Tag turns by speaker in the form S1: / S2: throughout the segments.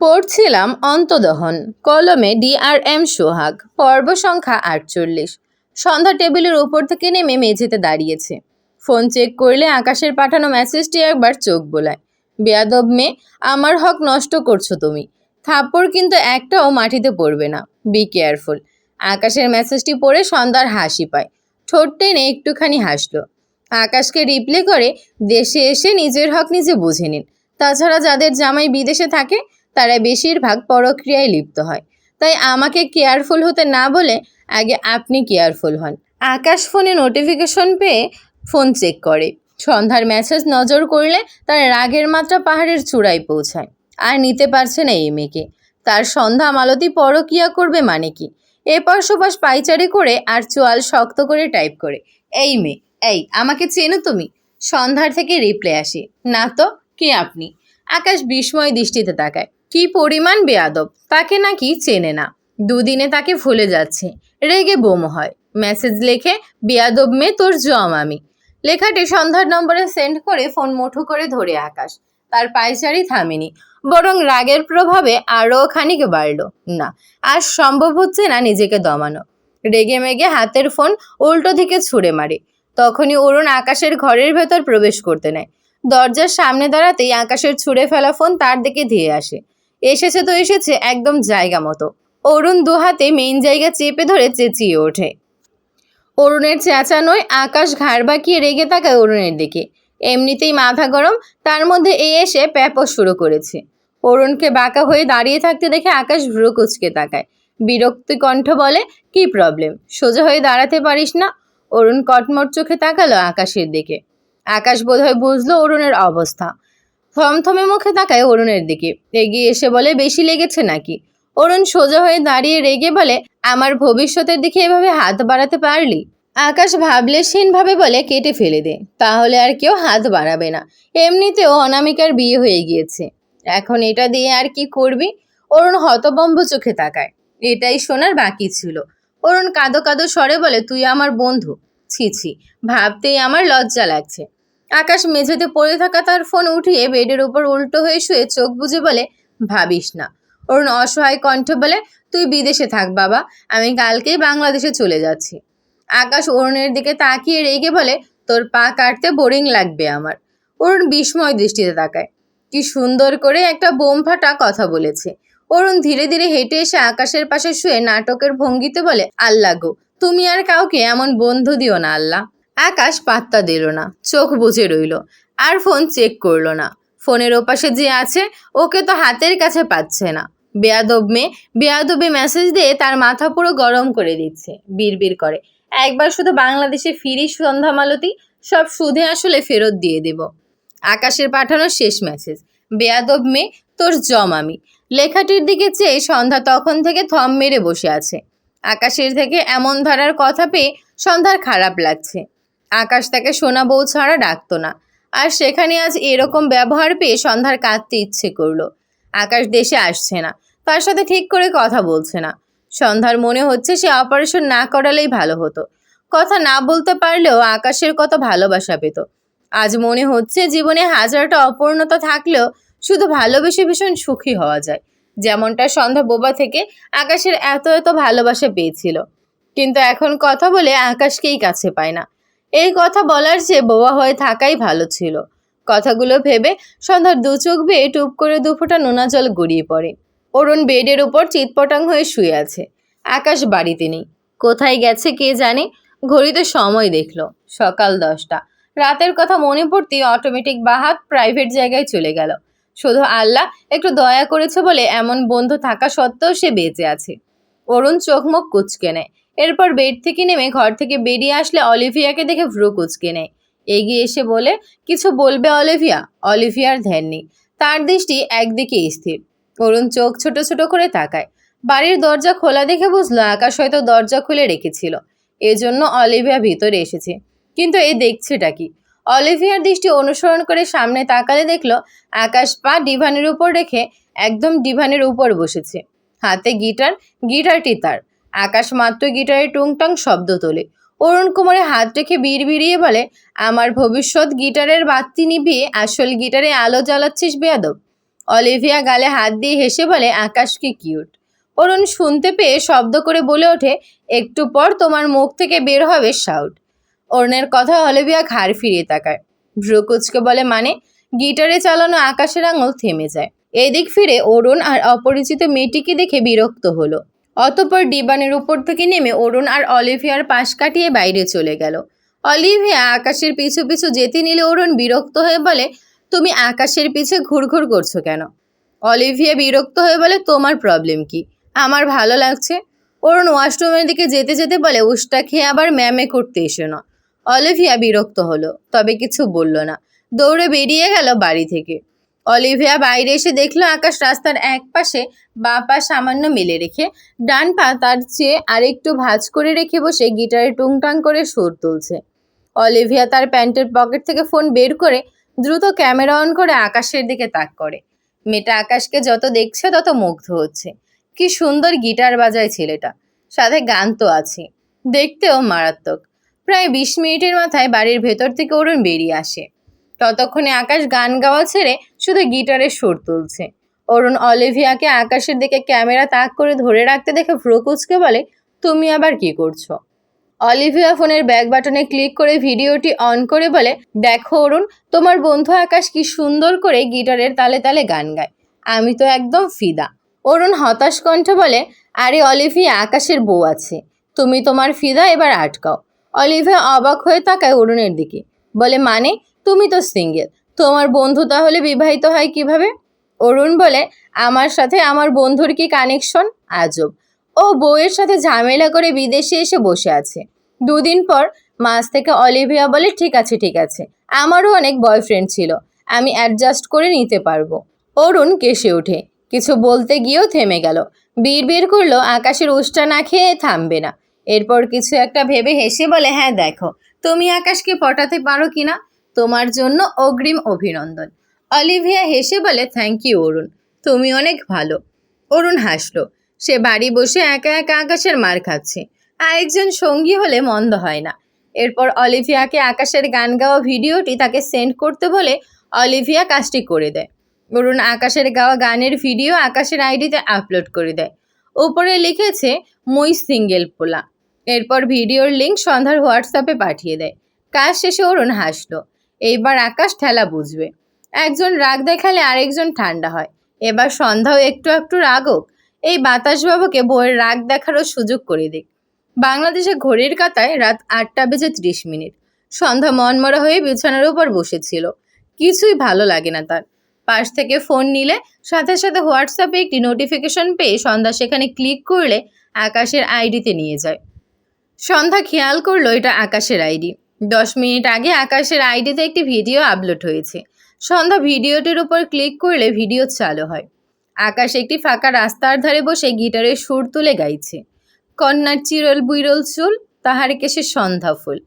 S1: পড়ছিলাম অন্তদহন, কলমে ডিআরএম সোহাগ, পর্ব সংখ্যা আটচল্লিশ। সন্ধ্যা টেবিলের উপর থেকে নেমে মেঝেতে দাঁড়িয়েছে। ফোন চেক করলে আকাশের পাঠানো মেসেজটি একবার চোখ বোলায়। বেয়াদব মেয়ে, আমার হক নষ্ট করছ তুমি। থাপ্পড় কিন্তু একটাও মাটিতে পড়বে না। বি কেয়ারফুল আকাশের মেসেজটি পড়ে সন্ধ্যার হাসি পায়। ঠোঁট টেনে একটুখানি হাসলো। আকাশকে রিপ্লে করে, দেশে এসে নিজের হক নিজে বুঝে নিন। তাছাড়া যাদের জামাই বিদেশে থাকে তারা বেশিরভাগ পরক্রিয়ায় লিপ্ত হয়। তাই আমাকে কেয়ারফুল হতে না বলে আগে আপনি কেয়ারফুল হন। আকাশ ফোনে নোটিফিকেশন পেয়ে ফোন চেক করে। সন্ধ্যার মেসেজ নজর করলে তার রাগের মাত্রা পাহাড়ের চূড়ায় পৌঁছায়। আর নিতে পারছে না এই মেয়েকে। তার সন্ধ্যা মালতী পরকিয়া করবে মানে কি? এপাশ ওপাশ পাইচারি করে আর চোয়াল শক্ত করে টাইপ করে, এই মেয়ে, এই, আমাকে চেনো তুমি? সন্ধ্যার থেকে রিপ্লে আসে, না তো, কে আপনি? আকাশ বিস্ময় দৃষ্টিতে তাকায়। কি পরিমাণ বেয়াদব, তাকে নাকি চেনে না। দুদিনে তাকে ভুলে যাচ্ছে। রেগে বোম হয়। মেসেজ লেখে, বেয়াদব মেয়ে, তোর জম আমি। লেখাটি সন্ধ্যার নম্বরে সেন্ড করে ফোন মুঠো করে ধরে আকাশ। তার পায়চারি থামেনি। বরং রাগের প্রভাবে আরও খানিক বাড়ল। না আর সম্ভব হচ্ছে না নিজেকে দমানো। রেগে মেগে হাতের ফোন উল্টো দিকে ছুঁড়ে মারে। তখনই অরুণ আকাশের ঘরের ভেতর প্রবেশ করতে নেয়। দরজার সামনে দাঁড়াতেই আকাশের ছুঁড়ে ফেলা ফোন তার দিকে ধেয়ে আসে। এসেছে তো এসেছে, একদম জায়গা মতো। অরুণ দুহাতে মেইন জায়গা চেপে ধরে চেঁচিয়ে ওঠে। অরুণের চেঁচানোয় আকাশ ঘাড় বাঁকিয়ে রেগে তাকায় অরুণের দিকে। এমনিতেই মাথা গরম, তার মধ্যে এ এসে প্যাপো শুরু করেছে। অরুণকে বাঁকা হয়ে দাঁড়িয়ে থাকতে দেখে আকাশ ভ্রু কুচকে তাকায়। বিরক্তি কণ্ঠ বলে, কি প্রবলেম সোজা হয়ে দাঁড়াতে পারিস না? অরুণ কটমট চোখে তাকালো আকাশের দিকে। আকাশ বোধহয় বুঝলো অরুণের অবস্থা। থমথমে মুখে তাকায় অরুণের দিকে। এগিয়ে এসে বলে, বেশি লেগেছে নাকি? অরুণ সোজা হয়ে দাঁড়িয়ে রেগে বলে, আমার ভবিষ্যতের দিকে এভাবে হাত বাড়াতে পারলি? আকাশ ভাবলেশহীনভাবে বলে, কেটে ফেলে দে, তাহলে আর কেউ হাত বাড়াবে না। এমনিতেও অনামিকার বিয়ে হয়ে গিয়েছে। এখন এটা দিয়ে আর কি করবি? অরুণ হতবম্ব চোখে তাকায়। এটাই শোনার বাকি ছিল। অরুণ কাঁদো কাঁদো স্বরে বলে, তুই আমার বন্ধু। ছি ছি, ভাবতেই আমার লজ্জা লাগছে। আকাশ মেঝেতে পড়ে থাকা তার ফোন উঠিয়ে বেডের উপর উল্টো হয়ে শুয়ে চোখ বুজে বলে, ভাবিস না। অরুণ অসহায় কণ্ঠ বলে, তুই বিদেশে থাক বাবা, আমি কালকেই বাংলাদেশে চলে যাচ্ছি। আকাশ অরুণের দিকে তাকিয়ে রেগে বলে, তোর পা কাটতে বোরিং লাগবে আমার। অরুণ বিস্ময় দৃষ্টিতে তাকায়। কি সুন্দর করে একটা বোম ফাটা কথা বলেছে। অরুণ ধীরে ধীরে হেঁটে এসে আকাশের পাশে শুয়ে নাটকের ভঙ্গিতে বলে, আল্লাহ গো, তুমি আর কাউকে এমন বন্ধু দিও না, আল্লাহ। আকাশ পাত্তা দিল না, চোখ বুঝে রইল, আর ফোন চেক করল না। ফোনের ওপাশে যে আছে, ওকে তো হাতের কাছে পাচ্ছে না। বেয়াদব মেয়ে, বেয়াদবে মেসেজ দিয়ে তার মাথা পুরো গরম করে দিচ্ছে, বিড়বিড় করে। একবার শুধু বাংলাদেশে ফিরি সন্ধ্যা মালতী সব সুদে আসলে ফেরত দিয়ে দেব। আকাশের পাঠানো শেষ মেসেজ বেয়াদব মেয়ে, তোর জম আমি। লেখাটির দিকে চেয়ে সন্ধ্যা তখন থেকে থম মেরে বসে আছে। আকাশের থেকে এমন ধরার কথা পেয়ে সন্ধ্যার খারাপ লাগছে। আকাশ তাকে সোনা বউ ছাড়া ডাকতো না। আর সেখানে আজ এরকম ব্যবহার পেয়ে সন্ধ্যার কাঁদতে ইচ্ছে করল। আকাশ দেশে আসছে না, তার সাথে ঠিক করে কথা বলছে না। সন্ধ্যার মনে হচ্ছে সে অপারেশন না করালেই ভালো হতো। কথা না বলতে পারলেও আকাশের কত ভালোবাসা পেত। আজ মনে হচ্ছে জীবনে হাজারটা অপূর্ণতা থাকলেও শুধু ভালোবেসে ভীষণ সুখী হওয়া যায়। যেমনটা সন্ধ্যা বোবা থেকে আকাশের এত এত ভালোবাসা পেয়েছিল। কিন্তু এখন কথা বলে আকাশকেই কাছে পায় না। এই কথা বলার চেয়ে বোবা হয়ে থাকাই ভালো ছিল। কথাগুলো ভেবে সন্ধ্যার দু চোখ বেয়ে টুপ করে দুফোঁটা নোনা জল গড়িয়ে পড়ে। অরুণ বেডের উপর চিৎপটাং হয়ে শুয়ে আছে। আকাশ বাড়িতে নেই। কোথায় গেছে কে জানে? ঘড়িতে সময় দেখল। সকাল দশটা। রাতের কথা মনে পড়তেই অটোমেটিক বাহাত প্রাইভেট জায়গায় চলে গেল। শুধু আল্লাহ একটু দয়া করেছে বলে এমন বন্ধু থাকা সত্ত্বেও সে বেঁচে আছে। অরুণ চোখ মুখ কুচকে নেয়। এরপর বেড থেকে নেমে ঘর থেকে বেরিয়ে আসলে অলিভিয়াকে দেখে ভ্রু কুচকে নেয়। এগিয়ে এসে বলে, কিছু বলবে অলিভিয়া? অলিভিয়ার ধ্যান নেই। তার দৃষ্টি একদিকে স্থির। অরুণ চোখ ছোট ছোট করে তাকায়। বাড়ির দরজা খোলা দেখে বুঝলো, আকাশ হয়তো দরজা খুলে রেখেছিল। এজন্য অলিভিয়া ভিতরে এসেছে। কিন্তু এ দেখছেটা কি? অলিভিয়ার দৃষ্টি অনুসরণ করে সামনে তাকালে দেখল, আকাশ পা ডিভানের উপর রেখে একদম ডিভানের উপর বসেছে। হাতে গিটার, গিটারটি তার। আকাশ মাত্র গিটারের টুংটাং শব্দ তোলে। অরুণ কুমারে হাত রেখে বিড় বিড়িয়ে বলে, আমার ভবিষ্যৎ গিটারের বাতি নিভিয়ে আসল গিটারে আলো জ্বালাচ্ছিস বেয়াদব। অলিভিয়া গালে হাত দিয়ে হেসে বলে, আকাশ কি কিউট। অরুণ শুনতে পেয়ে শব্দ করে বলে ওঠে, একটু পর তোমার মুখ থেকে বের হবে শাউট। অরুণের কথা অলিভিয়া ঘাড় ফিরিয়ে তাকায়। ভ্রুকুচকে বলে মানে? গিটারে চালানো আকাশের আঙুল থেমে যায়। এদিক ফিরে অরুণ আর অপরিচিত মেয়েটিকে দেখে বিরক্ত হলো। অতপর ডিবানের উপর থেকে নেমে অরুণ আর অলিভিয়ার পাশ কাটিয়ে বাইরে চলে গেল। অলিভিয়া আকাশের পিছু পিছু যেতে নিলে অরুণ বিরক্ত হয়ে বলে, তুমি আকাশের পিছে ঘুরঘুর করছ কেন? অলিভিয়া বিরক্ত হয়ে বলে, তোমার প্রবলেম কি? আমার ভালো লাগছে? অরুণ ওয়াশরুমের দিকে যেতে যেতে বলে, উষ্টা খেয়ে আবার ম্যামে করতে এসো না। অলিভিয়া বিরক্ত হলো, তবে কিছু বলল না। দৌড়ে বেরিয়ে গেল বাড়ি থেকে। অলিভিয়া বাইরে এসে দেখল আকাশ রাস্তার এক পাশে বাঁ পা সামান্য মেলে রেখে। ডান পা তার চেয়ে আরেকটু ভাঁজ করে রেখে বসে গিটারে টুংটাং করে সুর তুলছে। অলিভিয়া তার প্যান্টের পকেট থেকে ফোন বের করে দ্রুত ক্যামেরা অন করে আকাশের দিকে তাক করে। মেয়েটা আকাশকে যত দেখছে তত মুগ্ধ হচ্ছে। কি সুন্দর গিটার বাজায় ছেলেটা। সাথে গান তো আছে। দেখতেও মারাত্মক। প্রায় বিশ মিনিটের মাথায় বাড়ির ভেতর থেকে অরুণ বেরিয়ে আসে। ততক্ষণে আকাশ গান গাওয়া ছেড়ে শুধু গিটারের সুর তুলছে। অরুণ অলিভিয়াকে আকাশের দিকে ক্যামেরা তাক করে ধরে রাখতে দেখে ফ্রোকুচকে বলে, তুমি আবার কি করছ? অলিভিয়া ফোনের ব্যাক বাটনে ক্লিক করে ভিডিওটি অন করে বলে, দেখো অরুণ, তোমার বন্ধু আকাশ কি সুন্দর করে গিটারের তালে তালে গান গায়। আমি তো একদম ফিদা। অরুণ হতাশ কণ্ঠে বলে, আরে অলিভিয়া, আকাশের বউ আছে। তুমি তোমার ফিদা এবার আটকাও। অলিভিয়া অবাক হয়ে তাকায় অরুণের দিকে। বলে মানে তুমি তো সিঙ্গেল। তোমার বন্ধু তাহলে বিবাহিত হয় কীভাবে? অরুণ বলে, আমার সাথে আমার বন্ধুর কি কানেকশন আজব। ও বউয়ের সাথে ঝামেলা করে বিদেশে এসে বসে আছে। দুদিন পর মাস থেকে অলিভিয়া বলে, ঠিক আছে ঠিক আছে। আমারও অনেক বয়ফ্রেন্ড ছিল। আমি অ্যাডজাস্ট করে নিতে পারব। অরুণ কেসে ওঠে। কিছু বলতে গিয়েও থেমে গেল। বীর বের করল, আকাশের উষ্টা না খেয়ে থামবে না। এরপর কিছু একটা ভেবে হেসে বলে হ্যাঁ দেখো। তুমি আকাশকে পটাতে পারো কিনা? তোমার জন্য অগ্রিম অভিনন্দন। অলিভিয়া হেসে বলে থ্যাংক ইউ অরুণ। তুমি অনেক ভালো অরুণ হাসলো। সে বাড়ি বসে একা একা আকাশের মার খাচ্ছে। আরেকজন সঙ্গী হলে মন্দ হয় না। এরপর অলিভিয়াকে আকাশের গান গাওয়া ভিডিওটি তাকে সেন্ড করতে বলে অলিভিয়া কাজটি করে দেয়। অরুণ আকাশের গাওয়া গানের ভিডিও আকাশের আইডিতে আপলোড করে দেয়। উপরে লিখেছে, মুই সিঙ্গেল পোলা। এরপর ভিডিওর লিঙ্ক সন্ধ্যার হোয়াটসঅ্যাপে পাঠিয়ে দেয়। কাজ শেষে অরুণ হাসলো। এইবার আকাশ ঠেলা বুঝবে। একজন রাগ দেখালে আরেকজন ঠান্ডা হয়। এবার সন্ধ্যাও একটু একটু রাগক এই বাতাসবাবুকে বইয়ের রাগ দেখারও সুযোগ করে দিক। বাংলাদেশে ঘড়ির কাতায় রাত আটটা বেজে ত্রিশ মিনিট। সন্ধ্যা মনমরা হয়ে বিছানার উপর বসেছিল। কিছুই ভালো লাগে না তার। পাশ থেকে ফোন নিলে সাথে সাথে হোয়াটসঅ্যাপে একটি নোটিফিকেশন পেয়ে সন্ধ্যা সেখানে ক্লিক করলে আকাশের আইডিতে নিয়ে যায়। সন্ধ্যা খেয়াল করল এটা আকাশের আইডি। দশ মিনিট আগে আকাশের আইডিতে একটি ভিডিও আপলোড হয়েছে। সন্ধ্যা ভিডিওটির উপর ক্লিক করলে ভিডিও চালু হয়। আকাশ একটি ফাঁকা রাস্তার ধারে বসে গিটারের সুর তুলে গাইছে। কন্যার চিরল বিরল চুল, তাহার কেসে সন্ধ্যা ফুল।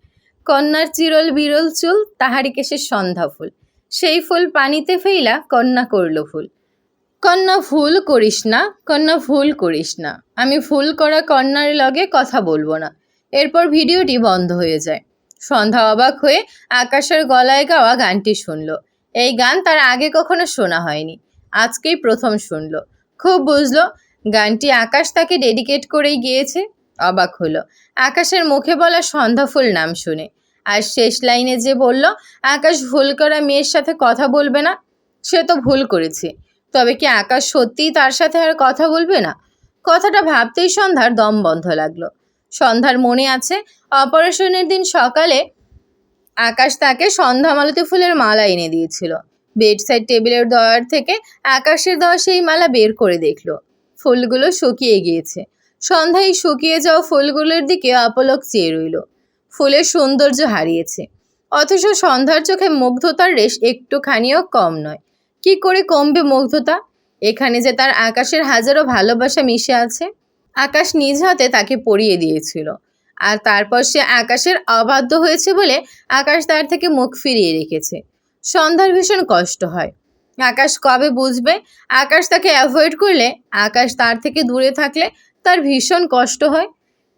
S1: কন্যার চিরল বিরল চুল, তাহার কেসে সন্ধ্যা ফুল। সেই ফুল পানিতে ফেইলা কন্যা করল ফুল। কন্যা, ভুল করিস না, কন্যা, ভুল করিস না। আমি ভুল করা কন্যার লগে কথা বলব না। এরপর ভিডিওটি বন্ধ হয়ে যায়। সন্ধ্যা অবাক হয়ে আকাশের গলায় গাওয়া গানটি শুনলো। এই গান তার আগে কখনো শোনা হয়নি, আজকেই প্রথম শুনল। খুব বুঝলো, গানটি আকাশ তাকে ডেডিকেট করেই গিয়েছে। অবাক হলো, আকাশের মুখে বলা সন্ধ্যাফুল নাম শুনে। আর শেষ লাইনে যে বলল, আকাশ ভুল করা মেয়ের সাথে কথা বলবে না, সে তো ভুল করেছে। তবে কি আকাশ সত্যিই তার সাথে আর কথা বলবে না? কথাটা ভাবতেই সন্ধ্যার দম বন্ধ লাগল। সন্ধ্যার মনে আছে। অপারেশনের দিন সকালে আকাশ তাকে সন্ধ্যা মালতী ফুলের মালা এনে দিয়েছিল। বেডসাইড টেবিলের দয়ার থেকে আকাশের দেওয়া সেই মালা বের করে দেখল। ফুলগুলো শুকিয়ে গিয়েছে। সন্ধ্যায় শুকিয়ে যাওয়া ফুলগুলোর দিকে অপলক চেয়ে রইল। ফুলের সৌন্দর্য হারিয়েছে। অথচ সন্ধ্যার চোখে মুগ্ধতার রেশ একটুখানিও কম নয়। কি করে কমবে মুগ্ধতা? এখানে যে তার আকাশের হাজারো ভালোবাসা মিশে আছে। আকাশ নিজ হাতে তাকে পরিয়ে দিয়েছিল। আর তারপর সে আকাশের অবাধ্য হয়েছে বলে আকাশ তার থেকে মুখ ফিরিয়ে রেখেছে। সন্ধ্যার ভীষণ কষ্ট হয়। আকাশ কবে বুঝবে? আকাশ তাকে অ্যাভয়েড করলে, আকাশ তার থেকে দূরে থাকলে তার ভীষণ কষ্ট হয়।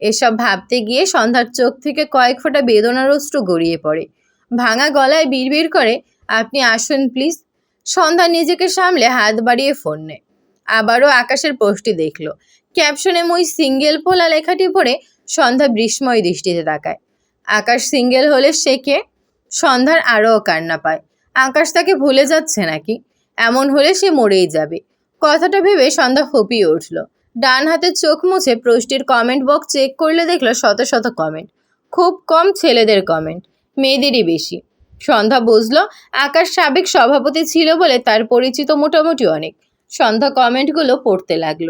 S1: এসব ভাবতে গিয়ে সন্ধ্যার চোখ থেকে কয়েক ফোঁটা বেদনার অস্ত্র গড়িয়ে পড়ে। ভাঙা গলায় বিড়বিড় করে, আপনি আসুন প্লিজ সন্ধ্যা নিজেকে সামলে হাত বাড়িয়ে ফোন নেয়। আবারও আকাশের পোস্টটি দেখল। ক্যাপশনে মই সিঙ্গেল পোলা লেখাটি পড়ে সন্ধ্যা বিস্ময় দৃষ্টিতে তাকায়। আকাশ সিঙ্গেল হলে সে কে? সন্ধ্যার আরও কান্না পায়। আকাশ তাকে ভুলে যাচ্ছে নাকি? এমন হলে সে মরেই যাবে। কথাটা ভেবে সন্ধ্যা ফপিয়ে উঠল। ডান হাতে চোখ মুছে প্রশ্নটির কমেন্ট বক্স চেক করলে দেখল শত শত কমেন্ট খুব কম ছেলেদের কমেন্ট মেয়েদেরই বেশি। সন্ধ্যা বুঝলো আকাশ সাবেক সভাপতি ছিল বলে তার পরিচিত মোটামুটি অনেক। সন্ধ্যা কমেন্টগুলো পড়তে লাগল।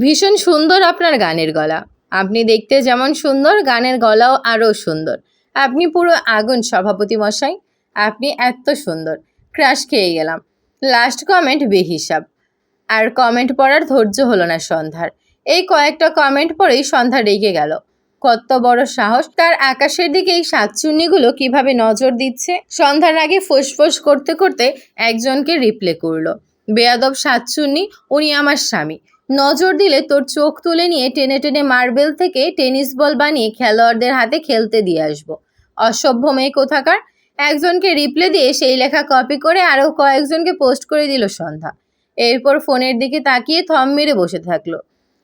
S1: ভীষণ সুন্দর আপনার গানের গলা। আপনি দেখতে যেমন সুন্দর, গানের গলাও আরও সুন্দর। আপনি পুরো আগুন সভাপতি মশাই, আপনি এত সুন্দর। ক্রাশ খেয়ে গেলাম। লাস্ট কমেন্ট বেহিসাব। আর কমেন্ট পড়ার ধৈর্য হলো না সন্ধ্যার। এই কয়েকটা কমেন্ট পড়েই সন্ধ্যা রেগে গেল। কত বড় সাহস, তার আকাশের দিকে এই শাকচুন্নিগুলো কীভাবে নজর দিচ্ছে? সন্ধ্যার আগে ফোঁস করতে করতে একজনকে রিপ্লে করল। বেয়াদব সাতচুন্নি উনি আমার স্বামী। নজর দিলে তোর চোখ তুলে নিয়ে টেনে টেনে মার্বেল থেকে টেনিস বল বানিয়ে খেলোয়াড়দের হাতে খেলতে দিয়ে আসব। অসভ্য মেয়ে কোথাকার? একজনকে রিপ্লে দিয়ে সেই লেখা কপি করে আরও কয়েকজনকে পোস্ট করে দিল সন্ধ্যা। এরপর ফোনের দিকে তাকিয়ে থম মেরে বসে থাকল।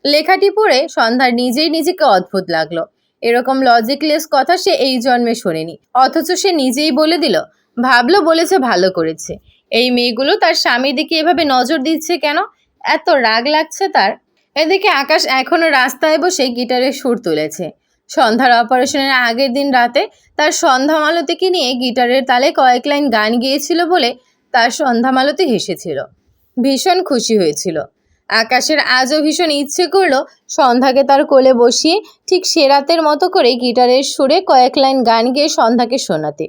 S1: লেখাটি পড়ে সন্ধ্যার নিজেই নিজেকে অদ্ভুত লাগল। এরকম লজিকলেস কথা সে এই জন্মে শোনেনি। অথচ সে নিজেই বলে দিল, ভাবলো বলেছে ভালো করেছে। এই মেয়েগুলো তার স্বামীর দিকে এভাবে নজর দিচ্ছে কেন? এত রাগ লাগছে তার? এদিকে আকাশ এখনও রাস্তায় বসে গিটারের সুর তুলেছে। সন্ধ্যার অপারেশনের আগের দিন রাতে তার সন্ধ্যা সন্ধ্যামালতিকে নিয়ে গিটারের তালে কয়েক লাইন গান গিয়েছিল বলে তার সন্ধ্যা সন্ধ্যামালতি হেসেছিল। ভীষণ খুশি হয়েছিল। আকাশের আজও ভীষণ ইচ্ছে করল সন্ধ্যাকে তার কোলে বসিয়ে ঠিক সে রাতের মতো করে গিটারের সুরে কয়েক লাইন গান গেয়ে সন্ধ্যাকে শোনাতে।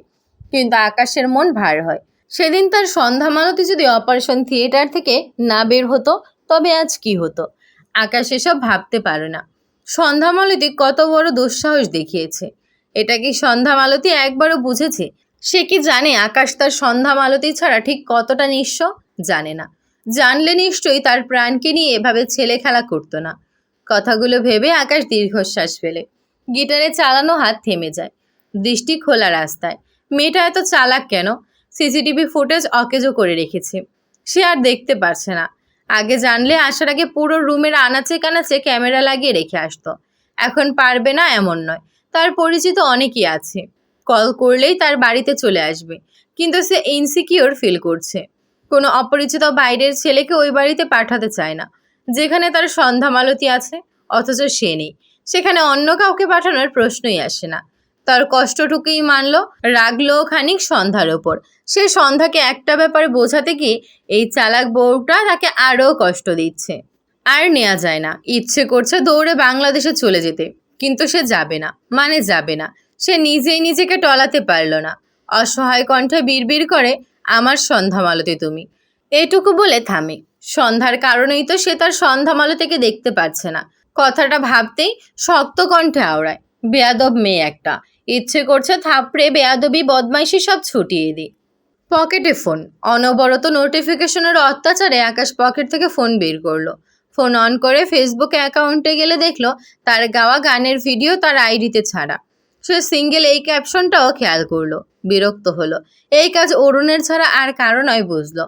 S1: কিন্তু আকাশের মন ভার হয়। সেদিন তার সন্ধ্যামালতি যদি অপারেশন থিয়েটার থেকে না বের হতো, তবে আজ কি হতো? আকাশ এসব ভাবতে পারে না। সন্ধ্যামালতি কত বড় দুঃসাহস দেখিয়েছে। এটা কি সন্ধ্যামালতি একবারও বুঝেছে? সে কি জানে আকাশ তার সন্ধ্যামালতি ছাড়া ঠিক কতটা নিঃস্ব? জানে না। জানলে নিশ্চয়ই তার প্রাণকে নিয়ে এভাবে ছেলে খেলা করতো না। কথাগুলো ভেবে আকাশ দীর্ঘশ্বাস ফেলে। গিটারে চালানো হাত থেমে যায়। দৃষ্টি খোলা রাস্তায়। মেয়েটা এত চালাক কেন? সিসিটিভি ফুটেজ অকেজো করে রেখেছে। সে আর দেখতে পারছে না। আগে জানলে আসার আগে পুরো রুমের আনাচে কানাচে ক্যামেরা লাগিয়ে রেখে আসতো। এখন পারবে না এমন নয়। তার পরিচিত অনেকই আছে। কল করলেই তার বাড়িতে চলে আসবে। কিন্তু সে ইনসিকিওর ফিল করছে। কোনো অপরিচিত বাইরের ছেলেকে ওই বাড়িতে পাঠাতে চায় না। যেখানে তার সন্ধ্যামালতি আছে, অথচ সে নেই। সেখানে অন্য কাউকে পাঠানোর প্রশ্নই আসে না। তার কষ্টটুকুই মানল, রাগলো খানিক সন্ধ্যার ওপর। সে সন্ধ্যাকে একটা ব্যাপারে বোঝাতে গিয়ে এই চালাক বউটা তাকে আরও কষ্ট দিচ্ছে। আর নেওয়া যায় না। ইচ্ছে করছে দৌড়ে বাংলাদেশে চলে যেতে। কিন্তু সে যাবে না। মানে যাবে না। সে নিজেই নিজেকে টলাতে পারল না। অসহায় কণ্ঠে বিড়বিড় করে, আমার সন্ধ্যামালতি তুমি। এটুকু বলে থামে। সন্ধ্যার কারণেই তো সে তার সন্ধ্যামালতিকে দেখতে পাচ্ছে না। কথাটা ভাবতেই শক্ত কণ্ঠে আওড়ায়, বেয়াদব মেয়ে একটা। ইচ্ছে করছে থাপড়ে, বেয়াদবি, বদমাইশি সব ছুটিয়ে দিই। পকেটে ফোন। অনবরত নোটিফিকেশনের অত্যাচারে আকাশ পকেট থেকে ফোন বের করল। ফোন অন করে ফেসবুকে অ্যাকাউন্টে গেলে দেখল তার গাওয়া গানের ভিডিও তার আইডিতে ছাড়া। সে সিঙ্গেল এই ক্যাপশনটাও খেয়াল করল। বিরক্ত হলো। এই কাজ অরুণের ছাড়া আর কারও নয় বুঝলো।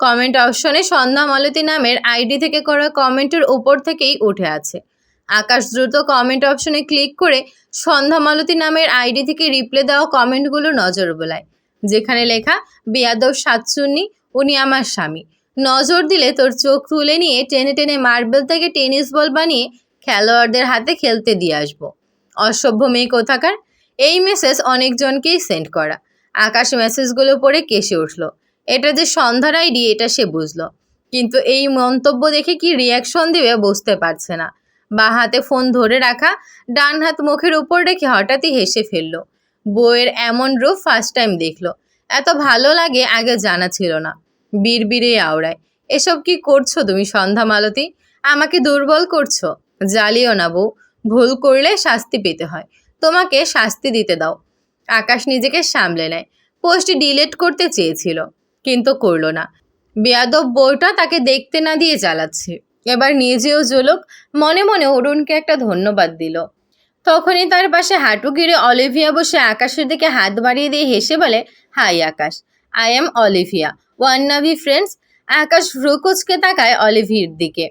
S1: কমেন্ট অপশনে সন্ধ্যা মালতী নামের আইডি থেকে করা কমেন্টের উপর থেকেই উঠে আছে। আকাশ দ্রুত কমেন্ট অপশনে ক্লিক করে সন্ধ্যা মালতী নামের আইডি থেকে রিপ্লে দেওয়া কমেন্টগুলো নজর বোলায়, যেখানে লেখা, বেয়াদব সাতচুন্নি উনি আমার স্বামী। নজর দিলে তোর চোখ তুলে নিয়ে টেনে টেনে মার্বেল থেকে টেনিস বল বানিয়ে খেলোয়াড়দের হাতে খেলতে দিয়ে আসব। অসভ্য মেয়ে কোথাকার? এই মেসেজ অনেকজনকেই সেন্ড করা। আকাশ মেসেজগুলো পড়ে কেসে উঠল। এটা যে সন্ধ্যার আইডি এটা সে বুঝলো। কিন্তু এই মন্তব্য দেখে কি রিয়াকশন দেবে বুঝতে পারছে না। বা হাতে ফোন ধরে রাখা ডান হাত মুখের উপর রেখে হঠাৎই হেসে ফেলল। বইয়ের এমন রূপ ফার্স্ট টাইম দেখল। এত ভালো লাগে আগে জানা ছিল না। বিড়বিড়ে আওড়ায়, এসব কি করছ তুমি সন্ধ্যা মালতী? আমাকে দুর্বল করছ। জ্বালিও না বউ। ভুল করলে শাস্তি পেতে হয়। তোমাকে শাস্তি দিতে দাও। আকাশ নিজেকে সামলে নেয়। পোস্টটি ডিলিট করতে চেয়েছিল, কিন্তু করল না। বেয়াদব বউটা তাকে দেখতে না দিয়ে জ্বালাচ্ছে। এবার নিজেও জোলক, মনে মনে অরুণকে একটা ধন্যবাদ দিল। তখনই তার পাশে হাঁটু গিরে অলিভিয়া বসে আকাশের দিকে হাত বাড়িয়ে দিয়ে হেসে বলে, hi Akash, I am Olivia, one নাভি ফ্রেন্ডস। আকাশ ভ্রুকুচকে তাকায় অলিভির দিকে।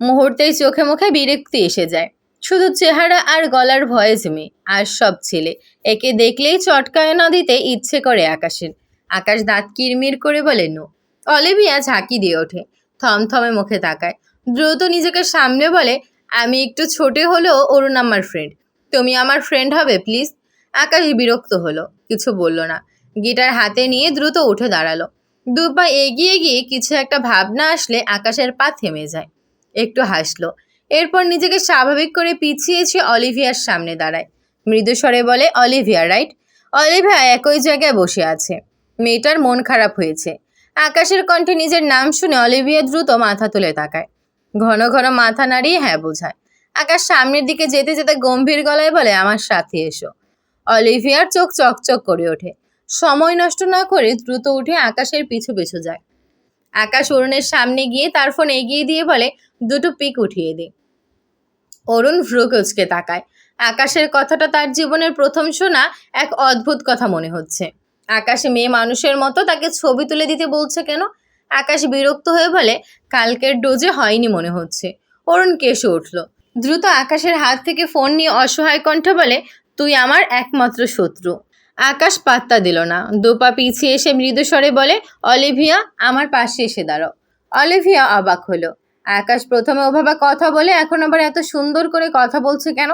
S1: মুহূর্তেই চোখে মুখে বিরক্তি এসে যায়। শুধু চেহারা আর গলার ভয়েস মেয়ে আর সব ছেলে। একে দেখলেই চটকায় না দিতে ইচ্ছে করে আকাশের। আকাশ দাঁত কিরমির করে বলে, নো। অলিভিয়া ঝাঁকি দিয়ে ওঠে। থমথমে মুখে তাকায়। দ্রুত নিজেকে সামনে বলে, আমি একটু ছোটে হলেও অরুণ আমার ফ্রেন্ড তুমি আমার ফ্রেন্ড হবে প্লিজ আকাশ বিরক্ত হলো, কিছু বলল না। গিটার হাতে নিয়ে দ্রুত উঠে দাঁড়াল। দু পা এগিয়ে গিয়ে কিছু একটা ভাবনা আসলে আকাশের পা থেমে যায়। একটু হাসলো। এরপর নিজেকে স্বাভাবিক করে পিছিয়েছে অলিভিয়ার সামনে দাঁড়ায়। মৃদু স্বরে বলে, অলিভিয়া রাইট অলিভিয়া একই জায়গায় বসে আছে। মেয়েটার মন খারাপ হয়েছে। আকাশের কণ্ঠে নিজের নাম শুনে অলিভিয়া দ্রুত মাথা তুলে তাকায়। ঘন ঘন মাথা নাড়িয়ে হ্যাঁ বোঝায়। আকাশ সামনের দিকে যেতে যেতে গম্ভীর গলায় বলে, আমার সাথে এসো। অলিভিয়ার চোখ চকচক করে ওঠে। সময় নষ্ট না করে দ্রুত উঠে আকাশের পিছু পিছু যায়। আকাশ অরুণের সামনে গিয়ে তার ফোন এগিয়ে দিয়ে বলে, দুটো পিক উঠিয়ে দে। অরুণ ভ্রুকুচকে তাকায়। আকাশের কথাটা তার জীবনের প্রথম শোনা এক অদ্ভুত কথা মনে হচ্ছে। আকাশে মেয়ে মানুষের মতো তাকে ছবি তুলে দিতে বলছে কেন? আকাশ বিরক্ত হয়ে বলে, কালকের ডোজে হয়নি মনে হচ্ছে। অরুণ কেসে উঠল। দ্রুত আকাশের হাত থেকে ফোন নিয়ে অসহায় কণ্ঠে বলে, তুই আমার একমাত্র শত্রু। আকাশ পাত্তা দিল না। দোপা পিছিয়ে এসে মৃদুস্বরে বলে, অলিভিয়া, আমার পাশে এসে দাঁড়াও। অলিভিয়া অবাক হলো। আকাশ প্রথমে ওভাবে কথা বলে, এখন আবার এত সুন্দর করে কথা বলছে কেন?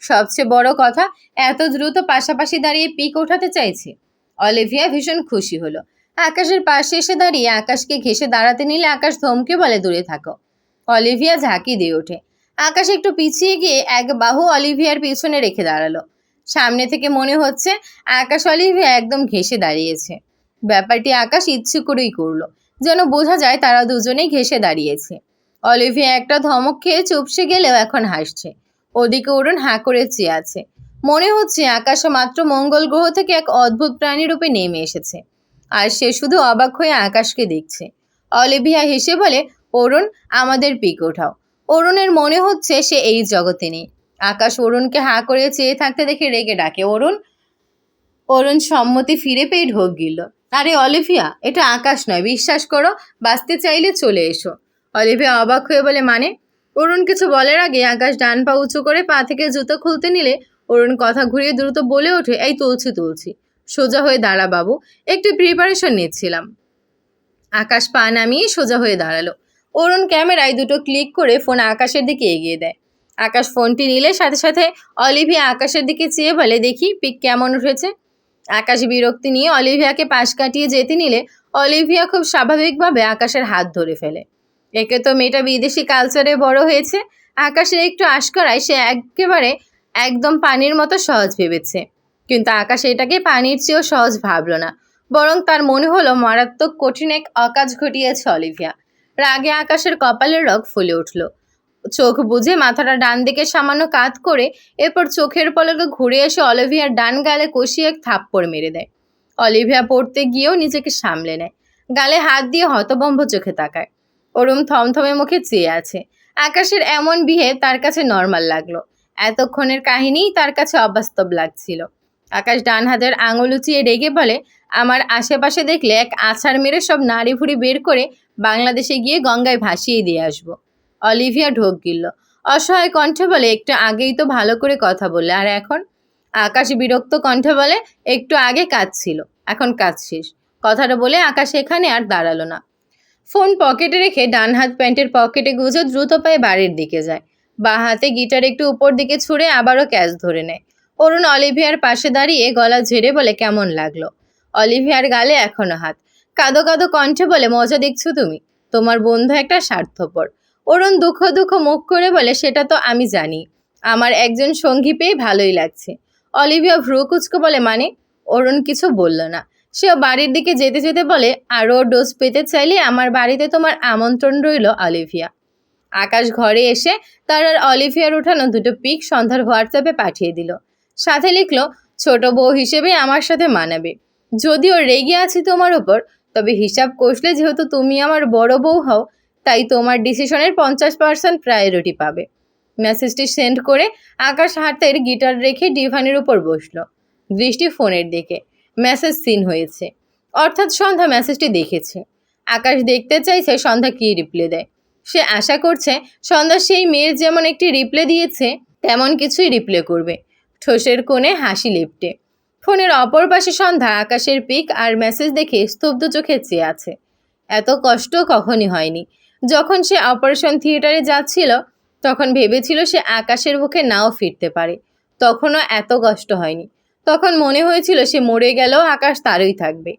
S1: সবচেয়ে বড় কথা, এত দ্রুত পাশাপাশি দাঁড়িয়ে পিক ওঠাতে চাইছে। অলিভিয়া ভীষণ খুশি হলো। আকাশের পাশে এসে দাঁড়িয়ে আকাশকে ঘেসে দাঁড়াতে নিলে আকাশ ধমকে বলে, দূরে থাকো। অলিভিয়া ঝাঁকি দিয়ে ওঠে। আকাশ একটু পিছিয়ে গিয়ে এক বাহু অলিভিয়ার পিছনে রেখে দাঁড়াল। সামনে থেকে মনে হচ্ছে আকাশ অলিভিয়া একদম ঘেসে দাঁড়িয়েছে। ব্যাপারটি আকাশ ইচ্ছে করেই করল, যেন বোঝা যায় তারা দুজনেই ঘেসে দাঁড়িয়েছে। অলিভিয়া একটা ধমক খেয়ে চুপসে গেলেও এখন হাসছে। ওদিকে অরুণ হাঁ করে চেয়ে আছে। মনে হচ্ছে আকাশে মাত্র মঙ্গল গ্রহ থেকে এক অদ্ভুত প্রাণী রূপে নেমে এসেছে। আর সে শুধু অবাক হয়ে আকাশকে দেখছে। অলিভিয়া হেসে বলে, অরুণ, আমাদের পিক ওঠাও। অরুণের মনে হচ্ছে সে এই জগতে নেই। আকাশ অরুণকে হাঁ করে চেয়ে থাকতে দেখে রেগে ডাকে, অরুণ? অরুণ সম্মতি ফিরে পেয়ে ঢোক গিল আরে অলিভিয়া, এটা আকাশ নয়, বিশ্বাস করো, বাঁচতে চাইলে চলে এসো। অলিভিয়া অবাক হয়ে বলে মানে? অরুণ কিছু বলার আগে আকাশ ডান পা উঁচু করে পা থেকে জুতো খুলতে নিলে অরুণ কথা ঘুরিয়ে দ্রুত বলে ওঠে, এই তুলছি তুলছি। সোজা হয়ে দাঁড়া বাবু। একটু প্রিপারেশন নিচ্ছিলাম। আকাশ পা নামিয়ে সোজা হয়ে দাঁড়াল। অরুণ ক্যামেরায় দুটো ক্লিক করে ফোন আকাশের দিকে এগিয়ে দেয়। আকাশ ফোনটি নিলে সাথে সাথে অলিভিয়া আকাশের দিকে চেয়ে বলে, দেখি, পিক কেমন উঠেছে? আকাশ বিরক্তি নিয়ে অলিভিয়াকে পাশ কাটিয়ে যেতে নিলে অলিভিয়া খুব স্বাভাবিকভাবে আকাশের হাত ধরে ফেলে। একে তো মেয়েটা বিদেশি কালচারে বড় হয়েছে। আকাশের একটু আশকরায় সে একেবারে একদম পানির মতো সহজ ভেবেছে। কিন্তু আকাশ এটাকে পানির চেয়েও সহজ ভাবলো না। বরং তার মনে হলো, মারাত্মক কঠিন এক অকাজ ঘটিয়েছে অলিভিয়া। রাগে আকাশের কপালের রগ ফুলে উঠল। চোখ বুঝে মাথাটা ডান দিকে সামান্য কাত করে এরপর চোখের পলকে ঘুরে এসে অলিভিয়ার ডান গালে কষিয়ে এক থাপ্পড় মেরে দেয়। অলিভিয়া পড়তে গিয়েও নিজেকে সামলে নেয়। গালে হাত দিয়ে হতবম্ব চোখে তাকায়। অরুণ থমথমে মুখে চেয়ে আছে। আকাশের এমন বিহে তার কাছে নর্মাল লাগল। এতক্ষণের কাহিনীই তার কাছে অবাস্তব লাগছিল। আকাশ ডান হাতের আঙুল উঁচিয়ে রেগে বলে, আমার আশেপাশে দেখলে এক আছাড় মেরে সব নাড়ি ভুড়ি বের করে বাংলাদেশে গিয়ে গঙ্গায় ভাসিয়ে দিয়ে আসব। অলিভিয়া ঢোক গিলল। অসহায় কণ্ঠে বলে, একটু আগেই তো ভালো করে কথা বললে, আর এখন? আকাশ বিরক্ত কণ্ঠে বলে, একটু আগে কাজ ছিল, এখন কাজ শেষ। কথাটা বলে আকাশ এখানে আর দাঁড়াল না। ফোন পকেটে রেখে ডান হাত প্যান্টের পকেটে গুজে দ্রুত পায়ে বাড়ির দিকে যায়। বা হাতে গিটার একটু উপর দিকে ছুঁড়ে আবারও ক্যাচ ধরে নেয়। অরুণ অলিভিয়ার পাশে দাঁড়িয়ে গলা ঝেড়ে বলে, কেমন লাগল? অলিভিয়ার গালে এখনও হাত। কাদো কাদো কণ্ঠে বলে, মজা দেখছ তুমি? তোমার বন্ধু একটা স্বার্থপর। অরুণ দুঃখ দুঃখ মুখ করে বলে, সেটা তো আমি জানি। আমার একজন সঙ্গী পেয়ে ভালোই লাগছে। অলিভিয়া ভ্রু কুচকো বলে মানে? অরুণ কিছু বলল না। সেও বাড়ির দিকে যেতে যেতে বলে, আরও ডোজ পেতে চাইলে আমার বাড়িতে তোমার আমন্ত্রণ রইল, অলিভিয়া। আকাশ ঘরে এসে তার আর অলিভিয়ার উঠানো দুটো পিক সন্ধ্যার হোয়াটসঅ্যাপে পাঠিয়ে দিল। সাথে লিখলো, ছোট বউ হিসেবে আমার সাথে মানাবে। যদিও রেগে আছি তোমার ওপর তবে হিসাব কষলে যেহেতু তুমি আমার বড় বউ হও, তাই তোমার ডিসিশনের পঞ্চাশ পার্সেন্ট প্রায়োরিটি পাবে। মেসেজটি সেন্ড করে আকাশ হাতের গিটার রেখে ডিভানের উপর বসল। দৃষ্টি ফোনের দিকে। মেসেজ সিন হয়েছে। অর্থাৎ সন্ধ্যা মেসেজটি দেখেছে। আকাশ দেখতে চাইছে সন্ধ্যা কী রিপ্লে দেয়। সে আশা করছে সন্ধ্যা সেই মেয়ের যেমন একটি রিপ্লে দিয়েছে, তেমন কিছুই রিপ্লে করবে। ঠোসের কোণে হাসি লেপটে। ফোনের অপর পাশে সন্ধ্যা আকাশের পিক আর মেসেজ দেখে স্তব্ধ চোখে চেয়ে আছে। এত কষ্ট কখনই হয়নি। যখন সে অপারেশন থিয়েটারে যাচ্ছিল, তখন ভেবেছিল সে আকাশের বুকে নাও ফিরতে পারে। তখনও এত কষ্ট হয়নি। তখন মনে হয়েছিল সে মরে গেলেও আকাশ তারই থাকবে।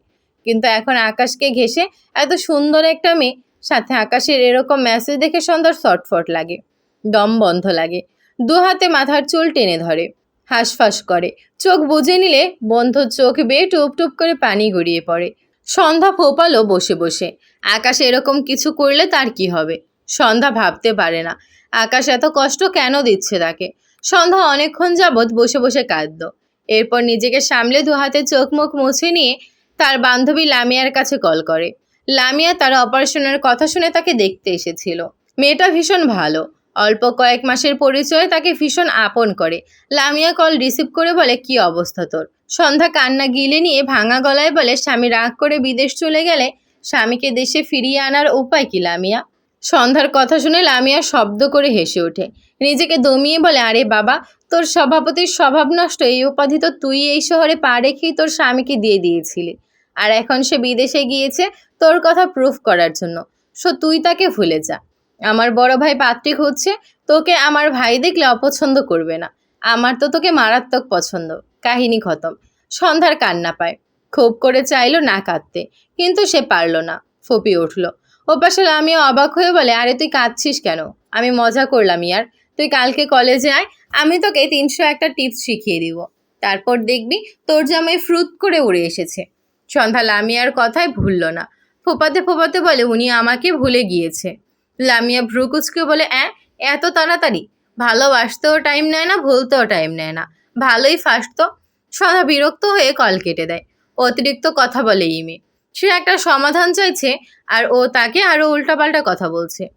S1: কিন্তু এখন আকাশকে ঘেসে এত সুন্দর একটা মেয়ে সাথে আকাশের এরকম মেসেজ দেখে সন্ধ্যার শটফট লাগে। দম বন্ধ লাগে। দু হাতে মাথার চুল টেনে ধরে। হাঁসফাঁস করে। চোখ বুঝে নিলে বন্ধ চোখ বেয়ে টুপ টুপ করে পানি গড়িয়ে পড়ে। সন্ধ্যা ফোপালো বসে বসে। আকাশ এরকম কিছু করলে তার কি হবে? সন্ধ্যা ভাবতে পারে না। আকাশ এত কষ্ট কেন দিচ্ছে তাকে? সন্ধ্যা অনেকক্ষণ যাবৎ বসে বসে কাঁদল। এরপর নিজেকে সামলে দু হাতে চোখ মুখ মুছে নিয়ে তার বান্ধবী লামিয়ার কাছে কল করে। লামিয়া তার অপারেশনের কথা শুনে তাকে দেখতে এসেছিল। মেয়েটা ভীষণ ভালো। অল্প কয়েক মাসের পরিচয়ে তাকে ভীষণ আপন করে। লামিয়া কল রিসিভ করে বলে, কি অবস্থা তোর? সন্ধ্যা কান্না গিলে নিয়ে ভাঙা গলায় বলে, স্বামী রাগ করে বিদেশ চলে গেলে স্বামীকে দেশে ফিরিয়ে আনার উপায় কি লামিয়া? সন্ধ্যার কথা শুনে লামিয়া শব্দ করে হেসে ওঠে। নিজেকে দমিয়ে বলে, আরে বাবা, তোর সভাপতির স্বভাব নষ্ট। এই উপাধি তো তুই এই শহরে পা রেখেই তোর স্বামীকে দিয়ে দিয়েছিলি। আর এখন সে বিদেশে গিয়েছে তোর কথা প্রুফ করার জন্য। সো তুই তাকে ভুলে যা। আমার বড় ভাই পাত্রী খুঁজছে তোকে আমার ভাই দেখলে অপছন্দ করবে না। আমার তো তোকে মারাত্মক পছন্দ। কাহিনী খতম। সন্ধ্যার কান্না পায়। খুব করে চাইলো না কাঁদতে, কিন্তু সে পারল না। ফপি উঠল। ওপাশে আমিও অবাক হয়ে বলে, আরে তুই কাঁদছিস কেন? আমি মজা করলাম ইয়ার। তুই কালকে কলেজে আয়, আমি তোকে তিনশো একটা টিপস শিখিয়ে দিব। তারপর দেখবি তোর জামাই ফ্রুত করে উড়ে এসেছে। সন্ধ্যা লামিয়ার কথায় ভুলল না। ফোপাতে ফোপাতে বলে, উনি আমাকে ভুলে গিয়েছে। লামিয়া ভ্রুকুচকে বলে, অ্যাঁ, এত তাড়াতাড়ি? ভালোবাসতেও টাইম নেয় না, ভুলতেও টাইম নেয় না। ভালোই ফার্স্ট তো। সদা বিরক্ত হয়ে কল কেটে দেয়। অতিরিক্ত কথা বলে ইমে। সে একটা সমাধান চাইছে আর ও তাকে আরও উল্টাপাল্টা কথা বলছে।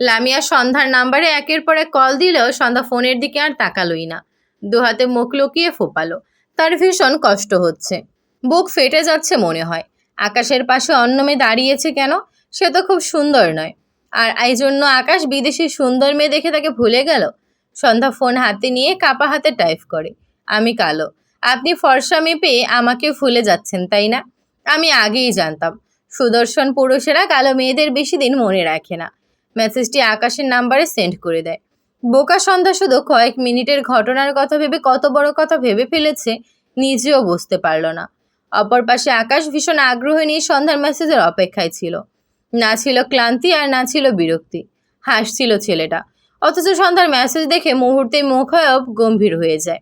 S1: লামিয়া সন্ধ্যার নাম্বারে একের পর এক কল দিলেও সন্ধ্যা ফোনের দিকে আর তাকালোই না। দু হাতে মুখ লুকিয়ে ফোপালো। তার ভীষণ কষ্ট হচ্ছে। বুক ফেটে যাচ্ছে মনে হয়। আকাশের পাশে অন্য মেয়ে দাঁড়িয়েছে কেন? সে তো খুব সুন্দর নয়। আর এই জন্য আকাশ বিদেশি সুন্দর মেয়ে দেখে তাকে ভুলে গেল? সন্ধ্যা ফোন হাতে নিয়ে কাপা হাতে টাইপ করে, আমি কালো। আপনি ফর্সা মেপে আমাকে ভুলে যাচ্ছেন, তাই না? আমি আগেই জানতাম। সুদর্শন পুরুষেরা কালো মেয়েদের বেশি দিন মনে রাখে না। মেসেজটি আকাশের নাম্বারে সেন্ড করে দেয়। বোকা সন্ধ্যা শুধু কয়েক মিনিটের ঘটনার কথা ভেবে কত বড় কথা ভেবে ফেলেছে, নিজেও বুঝতে পারল না। অপর পাশে আকাশ ভীষণ আগ্রহ নিয়ে সন্ধ্যার মেসেজের অপেক্ষায় ছিল। না ছিল ক্লান্তি আর না ছিল বিরক্তি। হাসছিল ছেলেটা। অথচ সন্ধ্যার মেসেজ দেখে মুহূর্তে মুখায়ব গম্ভীর হয়ে যায়।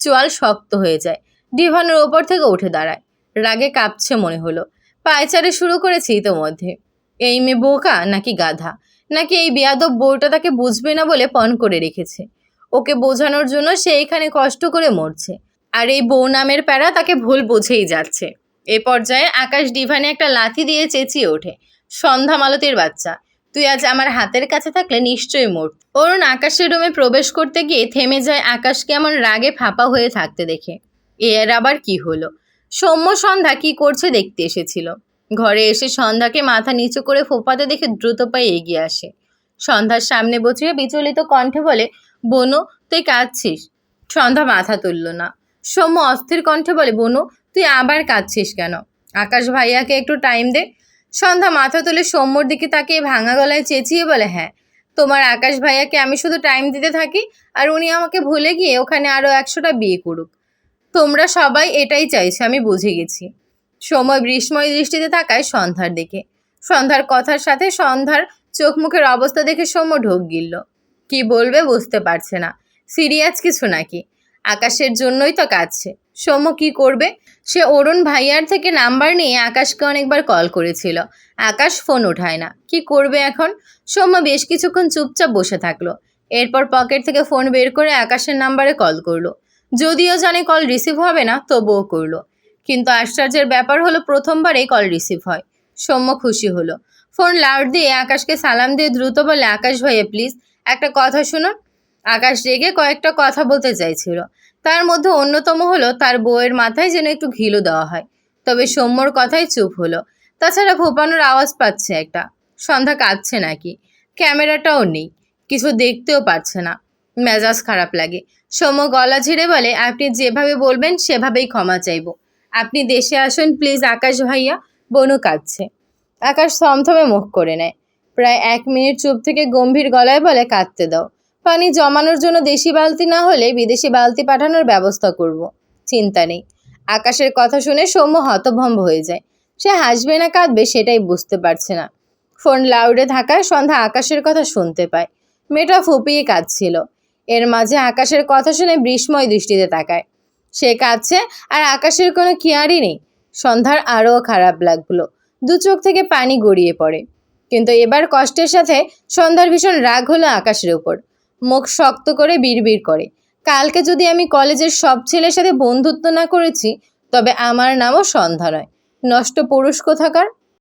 S1: চোয়াল শক্ত হয়ে যায়। ডিভানের ওপর থেকে উঠে দাঁড়ায়। রাগে কাঁপছে মনে হলো। পায়চারে শুরু করেছে ইতোমধ্যে। এই মেয়ে বোকা নাকি গাধা? নাকি এই বেয়াদব বউটা তাকে বুঝবে না বলে পণ করে রেখেছে? ওকে বোঝানোর জন্য সে এখানে কষ্ট করে মরছে। আর এই বউ নামের প্যারা তাকে ভুল বুঝেই যাচ্ছে। এ পর্যায়ে আকাশ ডিভানে একটা লাথি দিয়ে চেঁচিয়ে ওঠে। সন্ধ্যা মালতীর বাচ্চা, তুই আজ আমার হাতের কাছে থাকলে নিশ্চয়ই মর অরুণ আকাশের রুমে প্রবেশ করতে গিয়ে থেমে যায় আকাশ কেমন রাগে ফাঁপা হয়ে থাকতে দেখে। এর আবার কি হলো? সৌম্য সন্ধ্যা কি করছে দেখতে এসেছিল। ঘরে এসে সন্ধ্যাকে মাথা নিচু করে ফোপাতে দেখে দ্রুত পায়ে এগিয়ে আসে। সন্ধ্যার সামনে বসিয়ে বিচলিত কণ্ঠে বলে, বনু, তুই কাঁদছিস? সন্ধ্যা মাথা তুলল না। সৌম্য অস্থির কণ্ঠে বলে, বনু, তুই আবার কাঁদছিস কেন? আকাশ ভাইয়াকে একটু টাইম দে। সন্ধ্যা মাথা তুলে সৌম্যর দিকে তাকিয়ে ভাঙা গলায় চেঁচিয়ে বলে হ্যাঁ তোমার আকাশ ভাইয়াকে আমি শুধু টাইম দিতে থাকি আর উনি আমাকে ভুলে গিয়ে ওখানে আরও একশোটা বিয়ে করুক। তোমরা সবাই এটাই চাইছো, আমি বুঝে গেছি। সময় বিস্ময় দৃষ্টিতে তাকায় সন্ধ্যার দিকে। সন্ধ্যার কথার সাথে সন্ধ্যার চোখ মুখের অবস্থা দেখে সৌম্য ঢোক গিলল। কি বলবে বুঝতে পারছে না। সিরিয়াস কিছু নাকি? আকাশের জন্যই তো কাঁদছে। সৌম্য কি করবে? সে অরুণ ভাইয়ার থেকে নাম্বার নিয়ে আকাশকে অনেকবার কল করেছিল। আকাশ ফোন ওঠায় না। কি করবে এখন? সৌম্য বেশ কিছুক্ষণ চুপচাপ বসে থাকল। এরপর পকেট থেকে ফোন বের করে আকাশের নাম্বারে কল করল। যদিও জানে কল রিসিভ হবে না, তবুও করল। কিন্তু আশ্চর্যের ব্যাপার হলো, প্রথমবারেই কল রিসিভ হয়। সৌম্য খুশি হলো। ফোন লাউড দিয়ে আকাশকে সালাম দিয়ে দ্রুত বলে, আকাশ ভাইয়া, প্লিজ, একটা কথা শুনুন। আকাশ রেগে কয়েকটা কথা বলতে চাইছিল। তার মধ্যে অন্যতম হলো, তার বউয়ের মাথায় যেন একটু ঘিলু দেওয়া হয়। তবে সৌম্যর কথাই চুপ হলো। তাছাড়া ভোপানোর আওয়াজ পাচ্ছে একটা। সন্ধ্যা কাঁদছে নাকি? ক্যামেরাটাও নেই। কিছু দেখতেও পারছে না। মেজাজ খারাপ লাগে। সৌম্য গলা ঝেড়ে বলে, আপনি যেভাবে বলবেন, সেভাবেই ক্ষমা চাইব। আপনি দেশে আসুন, প্লিজ, আকাশ ভাইয়া। বনু কাঁদছে। আকাশ থমথমে মুখ করে নেয়। প্রায় এক মিনিট চুপ থেকে গম্ভীর গলায় বলে, কাঁদতে দাও। পানি জমানোর জন্য দেশি বালতি না হলে বিদেশি বালতি পাঠানোর ব্যবস্থা করব। চিন্তা নেই। আকাশের কথা শুনে সৌম্য হতভম্ব হয়ে যায়। সে হাসবে না, কাঁদবে, সেটাই বুঝতে পারছে না। ফোন লাউডে থাকায় সন্ধ্যা আকাশের কথা শুনতে পায়। মেয়েটা ফুপিয়ে কাঁদছিল। এর মাঝে আকাশের কথা শুনে বিস্ময় দৃষ্টিতে তাকায়। সে কাঁদছে আর আকাশের কোনো কেয়ারই নেই। সন্ধ্যার আরও খারাপ লাগল। দু চোখ থেকে পানি গড়িয়ে পড়ে। কিন্তু এবার কষ্টের সাথে সন্ধ্যার ভীষণ রাগ হলো আকাশের উপর। মুখ শক্ত করে বিড়বিড় করে। কালকে যদি আমি কলেজের সব ছেলের সাথে বন্ধুত্ব না করেছি, তবে আমার নামও সন্ধ্যা নয়। নষ্ট পুরুষ কোথাকার?